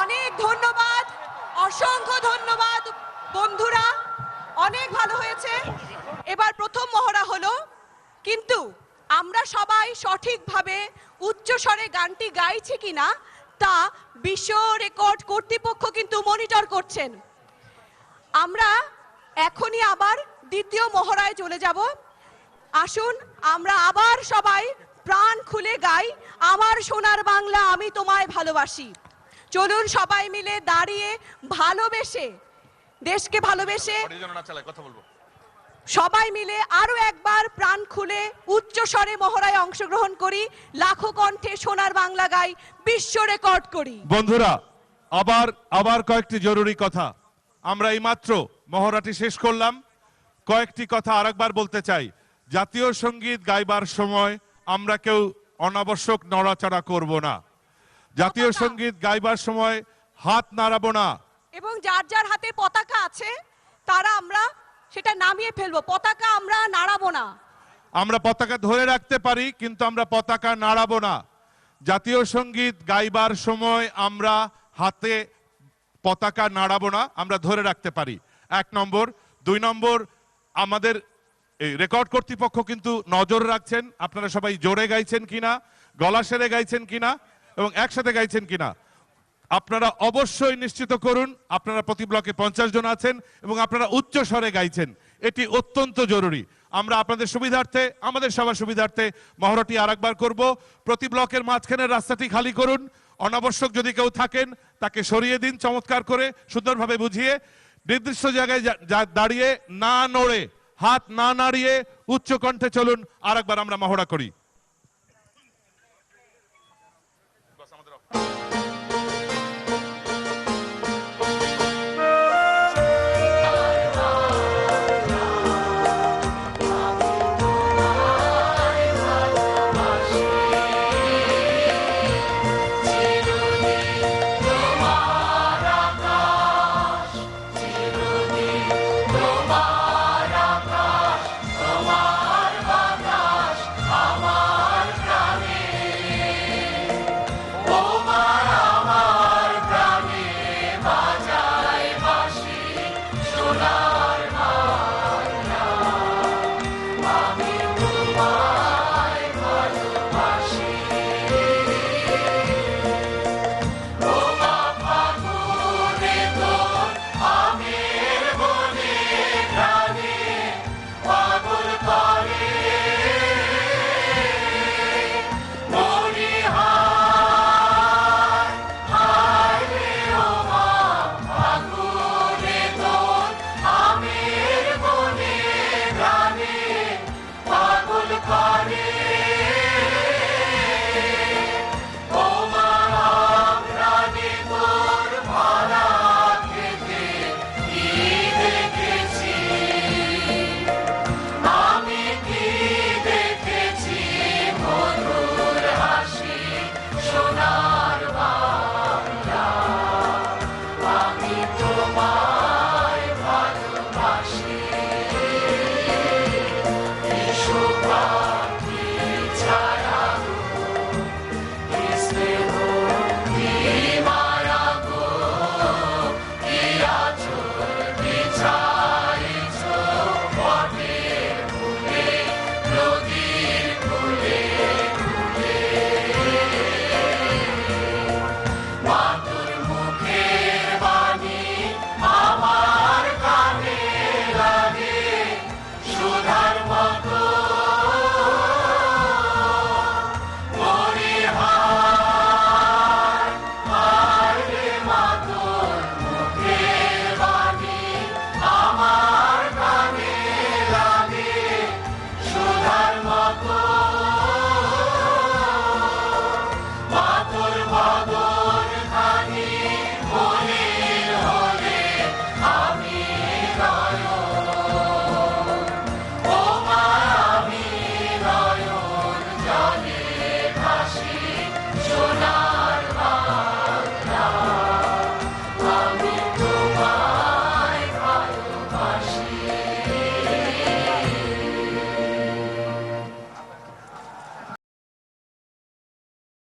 অনেক ধন্যবাদ, অসংখ্য ধন্যবাদ বন্ধুরা। অনেক ভালো হয়েছে। এবার প্রথম মহড়া হলো, কিন্তু আমরা সবাই সঠিকভাবে উচ্চস্বরে গানটি গাইছি কিনা, তা বিশ্ব রেকর্ড কর্তৃপক্ষ কিন্তু মনিটর করছেন। আমরা এখনই আবার দ্বিতীয় মহড়ায় চলে যাব। আসুন, আমরা আবার সবাই প্রাণ খুলে গাই। আমার সোনার বাংলা আমি তোমায় ভালোবাসি। চলুন সবাই মিলে দাঁড়িয়ে ভালোবেসে দেশকে ভালোবেসে সবাই মিলে আরও একবার প্রাণ খুলে উচ্চ স্বরে মহড়ায় অংশগ্রহণ করি লাখো কণ্ঠে সোনার বাংলা গাই বিশ্ব রেকর্ড করি। বন্ধুরা আবার আবার কয়েকটি জরুরি কথা। আমরা এইমাত্র মহড়াটি শেষ করলাম। কয়েকটি কথা আরেকবার বলতে চাই। জাতীয় সংগীত গাইবার সময় আমরা কেউ অনাবশ্যক নড়াচড়া করব না। জাতীয় সংগীত গাইবার সময় হাত নাড়াবো না। এবং যার যার হাতে পতাকা আছে তারা আমরা সেটা নামিয়ে ফেলব। পতাকা আমরা নাড়াবো না। আমরা পতাকা ধরে রাখতে পারি কিন্তু আমরা পতাকা নাড়াবো না। জাতীয় সংগীত গাইবার সময় আমরা হাতে পতাকা নাড়াবো না আমরা ধরে রাখতে পারি। এক নম্বর। দুই নম্বর আমাদের এই রেকর্ড কর্তৃপক্ষ কিন্তু নজর রাখছেন আপনারা সবাই জোরে গাইছেন কিনা গলা সেরে গাইছেন কিনা এবং একসাথে গাইছেন কিনা? আপনারা অবশ্যই নিশ্চিত করুন, আপনারা প্রতি ব্লকে পঞ্চাশ জন আছেন এবং আপনারা উচ্চ স্বরে গাইছেন। এটি অত্যন্ত জরুরি। আমরা আপনাদের সুবিধার্থে, আমাদের সবার সুবিধার্থে মহড়াটি আরেকবার করব। প্রতি ব্লকের মাঝখানের রাস্তাটি খালি করুন। অনাবশ্যক যদি কেউ থাকেন, তাকে সরিয়ে দিন চমৎকার করে, সুন্দরভাবে বুঝিয়ে। নির্দিষ্ট জায়গায় দাঁড়িয়ে না নড়ে, হাত না নাড়িয়ে উচ্চ কণ্ঠে চলুন। আরেকবার আমরা মহড়া করি।